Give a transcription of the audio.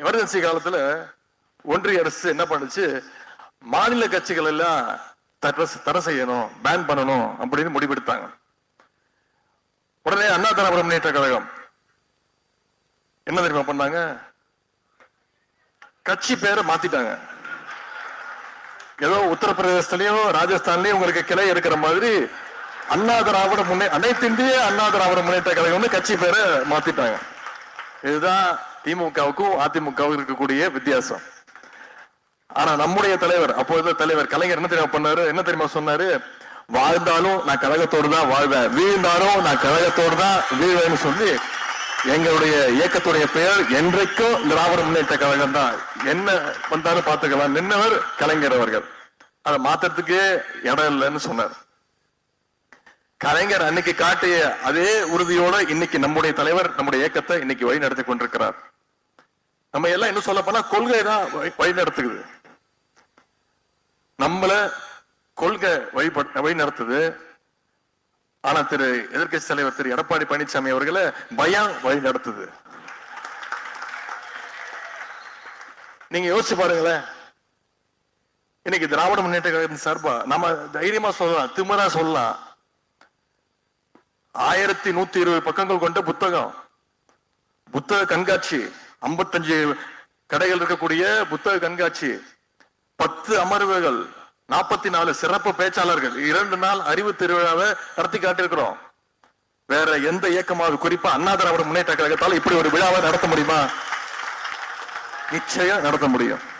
Emergency காலத்துல ஒன்றிய அரசு என்ன பண்ணுச்சு? மாநில கட்சிகள் எல்லாம் தடை செய்யணும் பேன் பண்ணணும் அப்படின்னு முடிவெடுத்தாங்க. உடனே அண்ணா திராவிட முன்னேற்ற கழகம் என்ன தெரியுமா பண்ணாங்க? கட்சி பேரை மாத்திட்டாங்க. ஏதோ உத்தரப்பிரதேசத்திலயும் ராஜஸ்தான்லயும் உங்களுக்கு கிளை இருக்கிற மாதிரி அண்ணா திராவிட முன்னே அனைத்து இந்திய அண்ணா திராவிட முன்னேற்ற கழகம்னு கட்சி பேரை மாத்திட்டாங்க. இதுதான் திமுகவுக்கும் அதிமுகவுக்கும் இருக்கக்கூடிய வித்தியாசம். ஆனா நம்முடைய தலைவர் அப்போது தலைவர் கலைஞர் என்ன தெரியுமா பண்ணாரு? என்ன தெரியுமா சொன்னாரு? வாழ்ந்தாலும் நான் கழகத்தோடு தான் வாழ்வேன். வீழ்ந்தாலும் நான் கழகத்தோடு தான் வீழ்வேன்னு சொல்லி எங்களுடைய இயக்கத்துடைய பெயர் என்றைக்கும் திராவிட முன்னேற்ற கழகம் தான். என்ன வந்தாலும் பார்த்துக்கலாம். நின்னவர் கலைஞர் அவர்கள். அதை மாத்துறதுக்கே இடம் இல்லைன்னு சொன்னார். கலைஞர் அன்னைக்கு காட்டிய அதே உறுதியோட இன்னைக்கு நம்முடைய தலைவர் நம்முடைய இயக்கத்தை இன்னைக்கு வழி நடத்தி கொண்டிருக்கிறார். நம்ம எல்லாம் என்ன சொல்ல போனா கொள்கை தான் வழி- நடத்துக்குது நம்மள கொள்கை வழிபட் வழி நடத்துது ஆனா திரு எதிர்கட்சி தலைவர் திரு எடப்பாடி பழனிசாமி அவர்களை பயம் வழி நடத்துது நீங்க யோசிச்சு பாருங்களேன். இன்னைக்கு திராவிட முன்னேற்ற கழகம் சார்பா நம்ம தைரியமா சொல்லலாம் திமரா சொல்லலாம். ஆயிரத்தி நூத்தி இருபது பக்கங்கள் கொண்ட புத்தகம் புத்தக கண்காட்சி 55 கடைகள் இருக்கக்கூடிய புத்தக கண்காட்சி பத்து அமர்வுகள் நாற்பத்தி நாலு சிறப்பு பேச்சாளர்கள். இரண்டு நாள் அறிவு திருவிழாவை நடத்தி காட்டியிருக்கிறோம். வேற எந்த இயக்கமாவது குறிப்பா அண்ணா திராவிட முன்னேற்ற கழகத்தால் இப்படி ஒரு விழாவை நடத்த முடியுமா? நிச்சயம் நடத்த முடியும்.